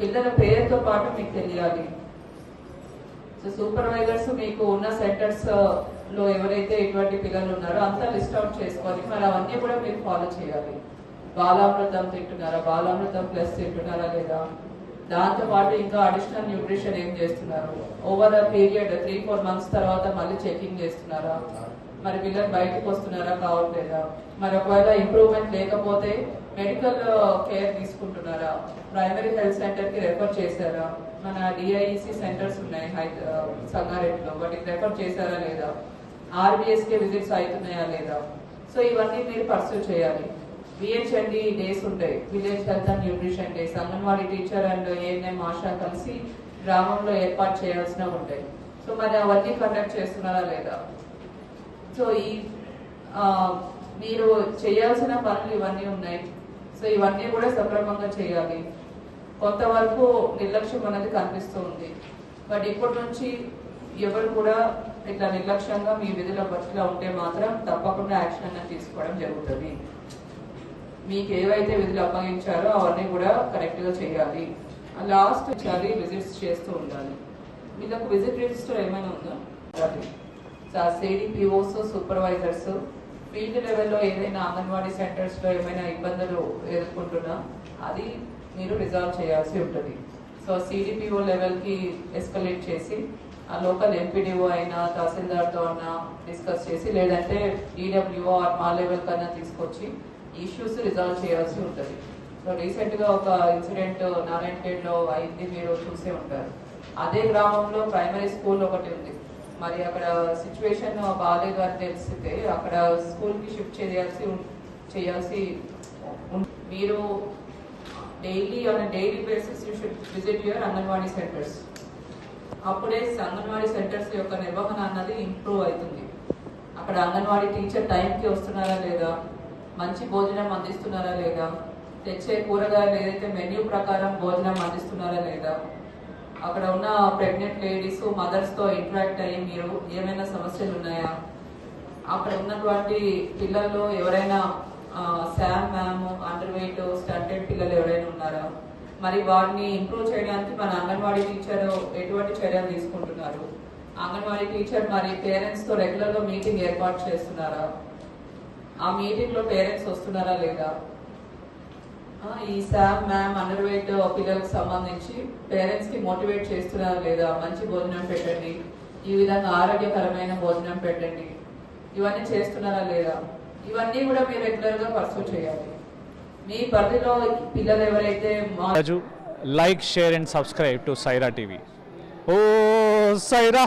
పిల్లల పేరుతో పాటు మీకు తెలియాలి. సో సూపర్వైజర్స్ మీకు ఉన్న సెంటర్స్ uh, లో ఎవరైతే ఎటువంటి పిల్లలు ఉన్నారో అంతా లిస్ట్ అవుట్ చేసుకోవాలి. మరి అవన్నీ కూడా మీరు ఫాలో చేయాలి. బాలామృతం తింటున్నారా? బాలామృతం ప్లస్ తింటున్నారా లేదా? దాంతో పాటు ఇంకా అడిషనల్ న్యూట్రిషన్ ఏం చేస్తున్నారు? Over a period three four months తర్వాత మళ్ళీ చెకింగ్ చేస్తున్నారా? మరి పిల్లలు బయటకు వస్తున్నారా కావట్లేదా? మరి ఒకవేళ ఇంప్రూవ్మెంట్ లేకపోతే మెడికల్ కేర్ uh, తీసుకుంటున్నారా? ప్రైమరీ హెల్త్ సెంటర్కి రెఫర్ చేశారా? మన డిఐఈసి సెంటర్స్ ఉన్నాయి హై సంగారెడ్డిలో. వాటికి రెఫర్ చేశారా లేదా? ఆర్బిఎస్కే విజిట్స్ అవుతున్నాయా లేదా? సో ఇవన్నీ మీరు పర్సూ చేయాలి. విహెచ్ఎండి డేస్ ఉంటాయి. Village health and nutrition days Anganwadi teacher and ANM ASHA కలిసి గ్రామంలో ఏర్పాటు చేయాల్సిన ఉంటాయి. సో మరి అవన్నీ కండక్ట్ చేస్తున్నారా లేదా? సో ఈ మీరు చేయాల్సిన పనులు ఇవన్నీ ఉన్నాయి. సో ఇవన్నీ కూడా సక్రమంగా చేయాలి. కొంతవరకు నిర్లక్ష్యం అనేది కనిపిస్తూ ఉంది బట్ ఇప్పటి నుంచి ఎవరు కూడా ఇట్లా నిర్లక్ష్యంగా మీ విధుల బస్సులో ఉంటే మాత్రం తప్పకుండా యాక్షన్ అనేది తీసుకోవడం జరుగుతుంది. మీకు ఏవైతే విధులు అప్పగించారో అవన్నీ కూడా కరెక్ట్గా చేయాలి. లాస్ట్ చాలి విజిట్స్ చేస్తూ ఉండాలి. వీళ్ళకు విజిట్ రిజిస్టర్ ఏమైనా ఉందా? సిడిపిఓస్ సూపర్వైజర్స్ ఫీల్డ్ లెవెల్లో ఏదైనా అంగన్వాడీ సెంటర్స్లో ఏమైనా ఇబ్బందులు ఎదుర్కొంటున్నా అది మీరు రిజాల్వ్ చేయాల్సి ఉంటుంది. సో సిడిపిఓ లెవెల్కి ఎస్కలేట్ చేసి ఆ లోకల్ ఎంపీడీఓ అయినా తహసీల్దార్తో అయినా డిస్కస్ చేసి లేదంటే ఈడబ్ల్యూఓ మా లెవెల్ కన్నా తీసుకొచ్చి ఇష్యూస్ రిజాల్వ్ చేయాల్సి ఉంటుంది. సో రీసెంట్గా ఒక ఇన్సిడెంట్ నారాయణఖేడ్లో అయింది మీరు చూసే ఉంటారు. అదే గ్రామంలో ప్రైమరీ స్కూల్ ఒకటి ఉంది. మరి అక్కడ సిచ్యువేషన్ బాగాలేదు అని తెలిసితే అక్కడ స్కూల్కి షిఫ్ట్ చేయాల్సి చేయాల్సి ఉం- మీరు daily on daily basis you should visit your Anganwadi centres అప్పుడే అంగన్వాడీ సెంటర్స్ యొక్క నిర్వహణ అన్నది ఇంప్రూవ్ అవుతుంది. అక్కడ అంగన్వాడీ టీచర్ టైంకి వస్తున్నారా లేదా? మంచి భోజనం అందిస్తున్నారా లేదా? తెచ్చే కూరగాయలు ఏదైతే మెన్యూ ప్రకారం భోజనం అందిస్తున్నారా లేదా? అక్కడ ఉన్న ప్రెగ్నెంట్ లేడీస్ మదర్స్తో ఇంటరాక్ట్ అయ్యి మీరు ఏమైనా సమస్యలు ఉన్నాయా? అక్కడ ఉన్నటువంటి పిల్లల్లో ఎవరైనా SAM MAM under weight stunted పిల్లలు ఎవరైనా ఉన్నారా? మరి వారిని ఇంప్రూవ్ చేయడానికి మన అంగన్వాడీ టీచర్ ఎటువంటి చర్యలు తీసుకుంటున్నారు? అంగన్వాడీ టీచర్ మరి పేరెంట్స్తో రెగ్యులర్గా మీటింగ్ ఏర్పాటు చేస్తున్నారా? ఆ మీటింగ్లో పేరెంట్స్ వస్తున్నారా లేదా? ఈ సార్ మ్యామ్ అండర్ వెయిట్ పిల్లలకు సంబంధించి పేరెంట్స్కి మోటివేట్ చేస్తున్నారా లేదా? మంచి భోజనం పెట్టండి. ఈ విధంగా ఆరోగ్యకరమైన భోజనం పెట్టండి. ఇవన్నీ చేస్తున్నారా లేదా? ఇవన్నీ కూడా మీరు రెగ్యులర్గా పర్సూ చేయాలి. మీ పరిధిలో పిల్లలు ఎవరైతే మా Raju like share and subscribe to Saira TV oh Saira